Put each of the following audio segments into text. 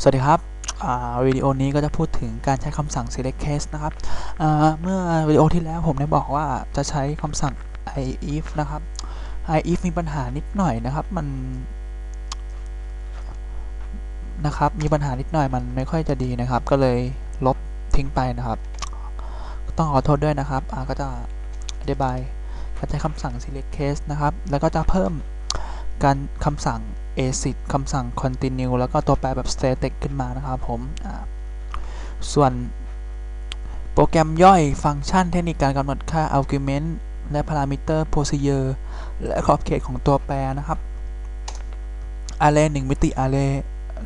สวัสดีครับวิดีโอนี้ก็จะพูดถึงการใช้คำสั่ง select case นะครับเมื่อวิดีโอที่แล้วผมได้บอกว่าจะใช้คำสั่ง if นะครับ if มีปัญหานิดหน่อยนะครับ มันนะครับ มีปัญหานิดหน่อยมันไม่ค่อยจะดีนะครับ ก็เลยลบทิ้งไปนะครับ ต้องขอโทษด้วยนะครับก็จะอธิบายการใช้คำสั่ง select case นะครับ แล้วก็จะเพิ่มการคำสั่ง ACID คำสั่ง continue แล้วก็ตัวแปรแบบ static ขึ้นมานะครับผมส่วนโปรแกรมย่อยฟังก์ชันเทคนิคการกำหนดค่า argument และ parameter procedure และขอบเขตของตัวแปรนะครับ array 1 มิติ array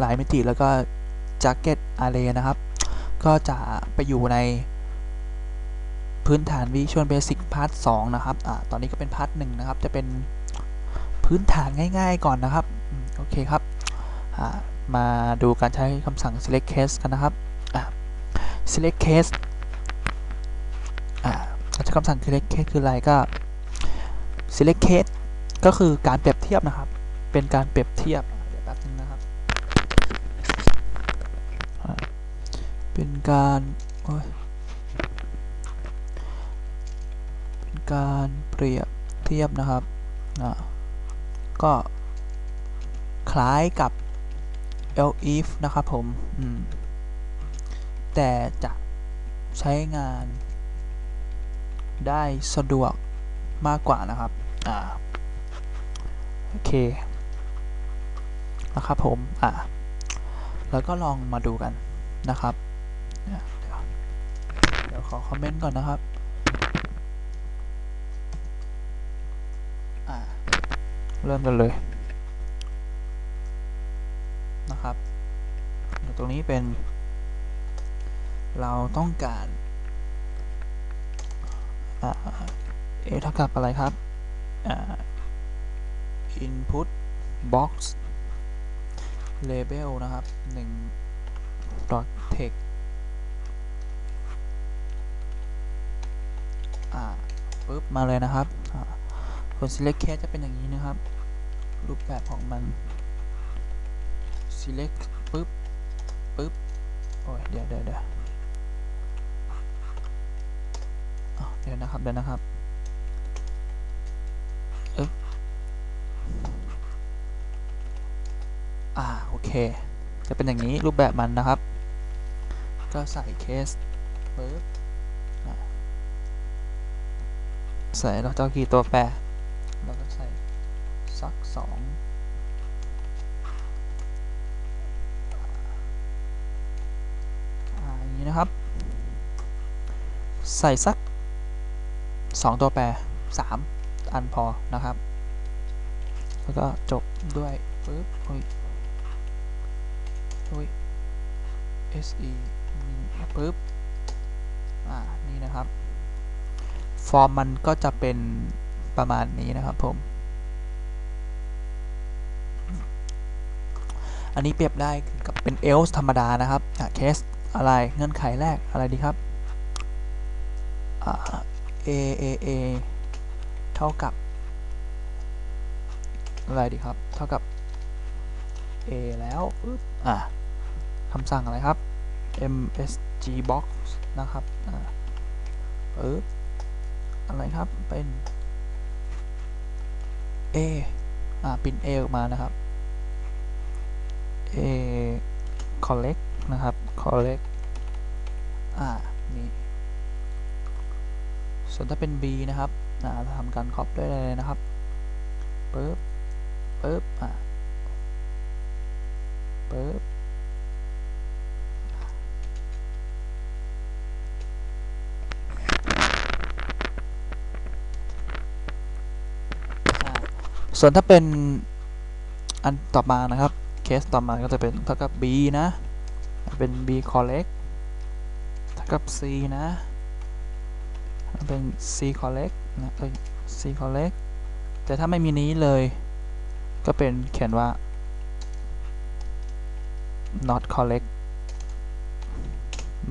หลายมิติ แล้วก็ jacket array นะครับ ก็จะไปอยู่ในพื้นฐาน Visual Basic Part 2 นะครับอตอนนี้ก็เป็น Part 1 นะครับ จะเป็นพื้นฐานง่าย ๆ ก่อนนะครับ โอเคครับมาดูการใช้คำสั่ง select case กันนะครับ select case อ่าการใช้คำสั่ง select case คืออะไรก็ select case ก็คือการเปรียบเทียบนะครับ เป็นการเปรียบเทียบเดี๋ยวแป๊บนึงนะครับ เป็นการเป็นการเปรียบเทียบนะครับก็ ล้ายกับ elif นะครับผมมแต่จะใช้งานได้สะดวกมากกว่านะครับ อ่า โอเค นะครับผม อ่า แล้วก็ลองมาดูกันนะครับ เดี๋ยวเดี๋ยวขอคอมเมนต์ก่อนนะครับ อ่า เริ่มกันเลย นะครับตรงนี้เป็น เราต้องการเอเท่ากับอะไรครับอ่า input box label นะครับ1 dot text อ่าปึ๊บมาเลยนะครับอ่าผล select case จะเป็นอย่างนี้นะครับ รูปแบบของมัน select ปึ๊บปึ๊บโอ้ยเดี๋ยวเดี๋ยวเดี๋ยวเดี๋ยวนะครับเดี๋ยวนะครับอึ๊บอ่าโอเค จะเป็นอย่างนี้รูปแบบมันนะครับ ก็ใส่เคสปึ๊บใส่เราจะเอากี่ตัวแปรเราก็ใส่สักสองอ่าอย่าง นะครับ ใส่สักสองตัวแปรสามอันพอนะครับ แล้วก็จบด้วยปึ๊บอุ้ยอุ้ย se ปึ๊บอ่า นี่นะครับ ฟอร์มมันก็จะเป็นประมาณนี้นะครับผม อันนี้เปรียบได้กับเป็น else ธรรมดานะครับ case อะไรเงื่อนไขแรกอะไรดีครับ a a a เท่ากับ อะไรดีครับ เท่ากับ a แล้วปึ๊บอะคำสั่งอะไรครับ msg box นะครับอ่าปึ๊บอะไรครับเป็น A อ่าปิน A ออกมานะครับ A collect นะครับ collect อ่า นี่ ส่วนถ้าเป็น B นะครับ อ่าทำการคอปได้เลยนะครับปึ๊บปึ๊บ อ่าปึ๊บส่วนถ้าเป็นอันต่อมานะครับ เคสต่อมาก็จะเป็นเท่ากับ b นะ เป็น b collect เท่ากับ c นะ เป็น c collect นะเอ้ย c collect แต่ถ้าไม่มีนี้เลย ก็เป็นเขียนว่า not collect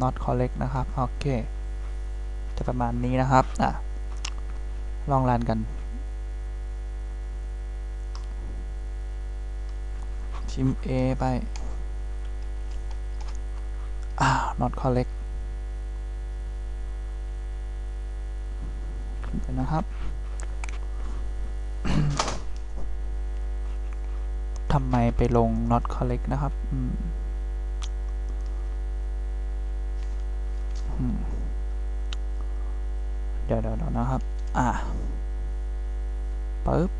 not collect นะครับ โอเค จะประมาณนี้นะครับ อะ ลองรันกันพิม A ไป อ่า not collect เดี๋ยวนะครับทำไมไปลง not collect นะครับ อืมอืมเดี๋ยวเดี๋ยวเดี๋ยวนะครับ อ่าปึ๊บ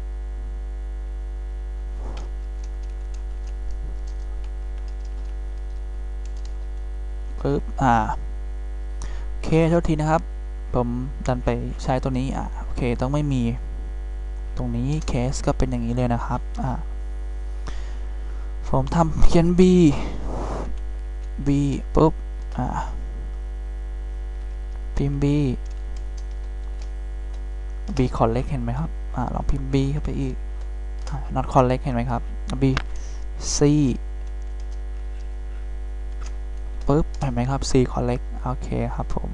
ปึ๊บอ่าโอเคโทษทีนะครับ ผมดันไปใช้ตัวนี้อ่าโอเคต้องไม่มี ตรงนี้เคสก็เป็นอย่างนี้เลยนะครับอ่าผมทำเขียน b b ปุ๊บอ่าพิมพ์ b b collect เห็นไหมครับอ่าลองพิมพ์ b เข้าไปอีกอ่า not collect เห็นไหมครับ b c ปุ๊บเห็นไหมครับ c collect โอเคครับผม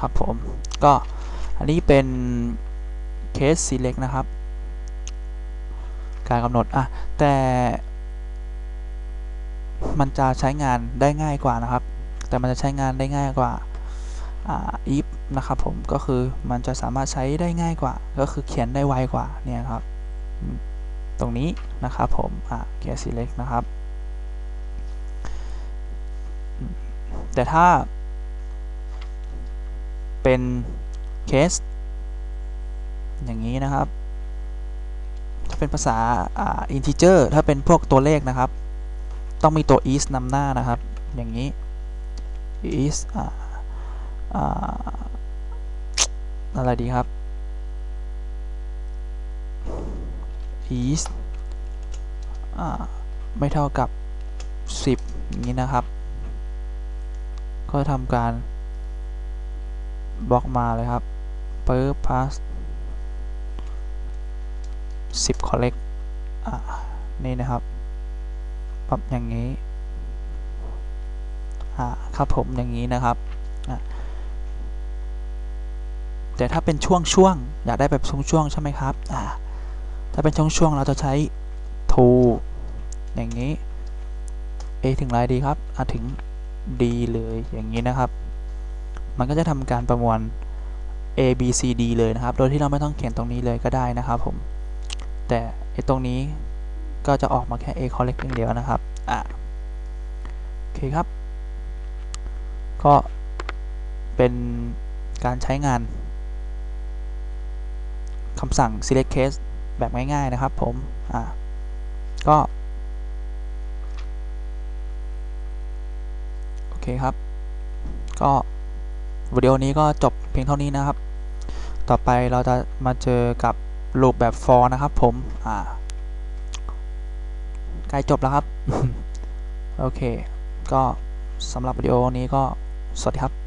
ครับผม ก็อันนี้เป็นเคส select นะครับ การกำหนด อะ แต่มันจะใช้งานได้ง่ายกว่านะครับ แต่มันจะใช้งานได้ง่ายกว่า if นะครับผม ก็คือมันจะสามารถใช้ได้ง่ายกว่า ก็คือเขียนได้ไวกว่า เนี่ยครับ ตรงนี้นะครับผมอ่า case select นะครับ แต่ถ้าเป็นเคสอย่างนี้นะครับ ถ้าเป็นภาษาอ่า integer ถ้าเป็นพวกตัวเลขนะครับ ต้องมีตัว is นำหน้านะครับ อย่างนี้ is อ่าอ่าอะไรดีครับ is อ่าไม่เท่ากับ 10 อย่างนี้นะครับ ก็ทำการบล็อกมาเลยครับเปิด pass 10 collect นี่นะครับปรับอย่างนี้ครับผมอย่างนี้นะครับแต่ถ้าเป็นช่วงช่วงๆอยากได้แบบช่วงช่วงๆใช่ไหมครับอ่า ถ้าเป็นช่วงๆเราจะใช้ to อย่างนี้ a ถึงไรดีครับอะถึง d เลยอย่างนี้นะครับ มันก็จะทำการประมวล A B C D เลยนะครับ โดยที่เราไม่ต้องเขียนตรงนี้เลยก็ได้นะครับผม แต่ไอตรงนี้ก็จะออกมาแค่ A collect อย่างเดียวนะครับ อะ โอเคครับ ก็เป็นการใช้งานคำสั่ง select case แบบง่ายๆนะครับผมอะก็โอเคครับ ก็วิดีโอนี้ก็จบเพียงเท่านี้นะครับ ต่อไปเราจะมาเจอกับรูปแบบ for นะครับผมอ่าใกล้จบแล้วครับ โอเค ก็สำหรับวิดีโอนี้ก็สวัสดีครับ